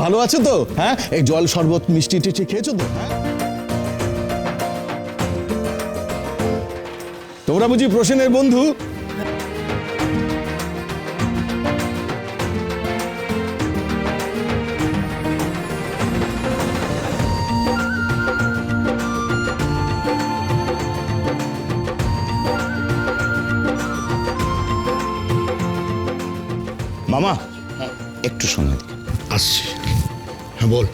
ভালো আছো তো? হ্যাঁ? এই জল শরবত মিষ্টি টিষ্টি খেয়েছো তো? হ্যাঁ? তোমরা বুঝি প্রসেনের বন্ধু? মামা একটু সময়। আসছি। হ্যাঁ বল।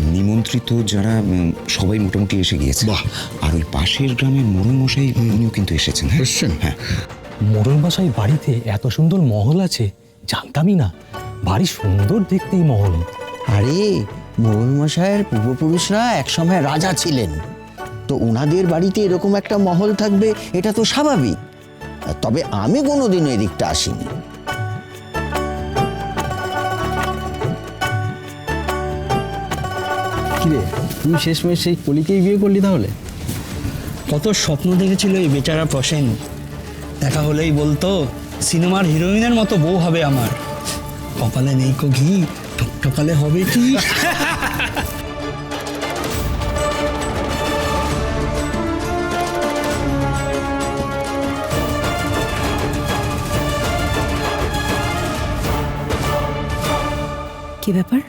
নিমন্ত্রিত যারা সবাই মোটামুটি এসে গিয়েছে। বাহ। আর ওই পাশের গ্রামের মোড়ল মশাই উনিও কিন্তু এসেছেন হ্যাঁ? এসছেন? হ্যাঁ। মোড়ল মশাই বাড়িতে এত সুন্দর মহল আছে জানতামই না। ভারী সুন্দর দেখতে এই মহল। আরে মোহন মশাইয়ের পূর্বপুরুষরা একসময় রাজা ছিলেন। তো ওনাদের বাড়িতে এরকম একটা মহল থাকবে এটা তো স্বাভাবিক। তবে আমি কোনোদিনও এদিকটা আসিনি। কিরে তুই শেষমেশ সেই কলিকেই বিয়ে করলি তাহলে? কত স্বপ্ন দেখেছিল এই বেচারা প্রসেন। দেখা হলেই বলতো সিনেমার হিরোইনের মতো বউ হবে আমার। কপালে নেই কো ঘি ঠকঠকালে হবে কি? কি ব্যাপার?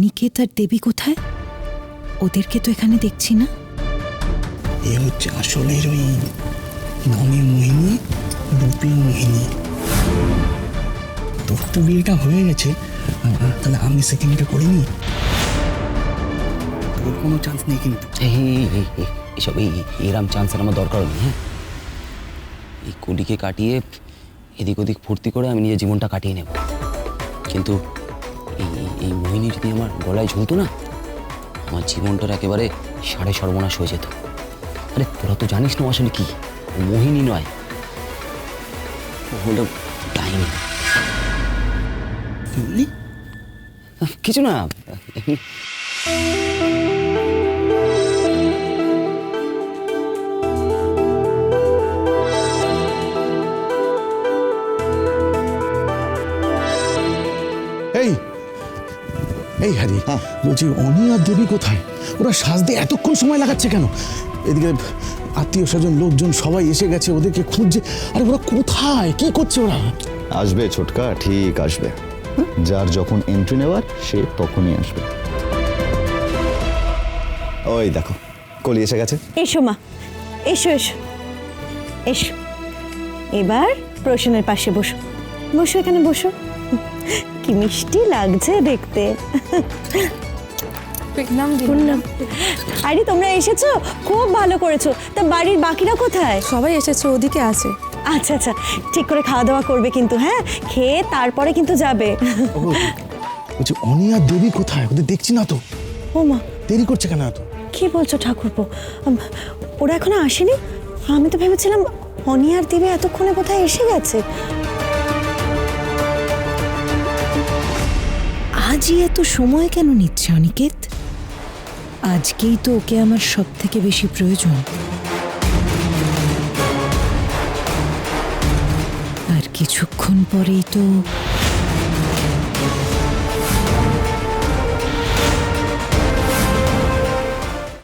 অনিকেত আর দেবী কোথায়? ওদেরকে তো এখানে দেখছি না। এ হচ্ছে আসল হিরোইন নামে মোহিনী রূপী মোহিনী। তোর তো বিয়েটা হয়ে গেছে। তাহলে আমি সেকেন্ডটা করিনি তোর কোনো চান্স নেই কিন্তু। এসব এই এরাম চান্সের আমার দরকার নেই হ্যাঁ? এই কলিকে কাটিয়ে এদিক ওদিক ফুর্তি করে আমি নিজের জীবনটা কাটিয়ে নেব। কিন্তু এই মোহিনী যদি আমার গলায় ঝুলতো না আমার জীবনটার একেবারে সাড়ে সর্বনাশ হয়ে যেত। আরে তোরা তো জানিস না আসলে কি? মোহিনী নয়। ও হলো ডাইনি? কিছু না। এই হ্যারি বলছি অনি আর দেবী কোথায়? ওরা সাজতে এতক্ষণ সময় লাগাচ্ছে কেন? এদিকে আত্মীয় স্বজন লোকজন সবাই এসে গেছে ওদেরকে খুঁজছে। আরে ওরা কোথায়? কি করছে ওরা? আসবে ছোটকা ঠিক আসবে। যার যখন এন্ট্রি নেওয়ার সে তখনই আসবে। ওই দেখো কলি এসে গেছে। এসো মা এসো এসো। এসো। এবার প্রশ্নের পাশে বসো। বসো এখানে বসো। কি মিষ্টি লাগছে দেখতে। আরে তোমরা এসেছ? খুব ভালো করেছ। তা বাড়ির বাকিরা কোথায়? সবাই এসেছে ওদিকে আছে। আচ্ছা আচ্ছা। ঠিক করে খাওয়া দাওয়া করবে কিন্তু হ্যাঁ? খেয়ে তারপরে কিন্তু যাবে। বলছি অনি আর দেবী কোথায়? ওদের দেখছি না তো। ও মা। দেরি করছে কেন এত? কি বলছো ঠাকুরপো? ওরা এখনও আসেনি? আমি তো ভেবেছিলাম অনিয়ার দেবে এতক্ষণে কোথায় এসে গেছে। আজই এত সময় কেন নিচ্ছে অনিকেত? আজকেই তো ওকে আমার সব থেকে বেশি প্রয়োজন। আর কিছুক্ষণ পরেই তো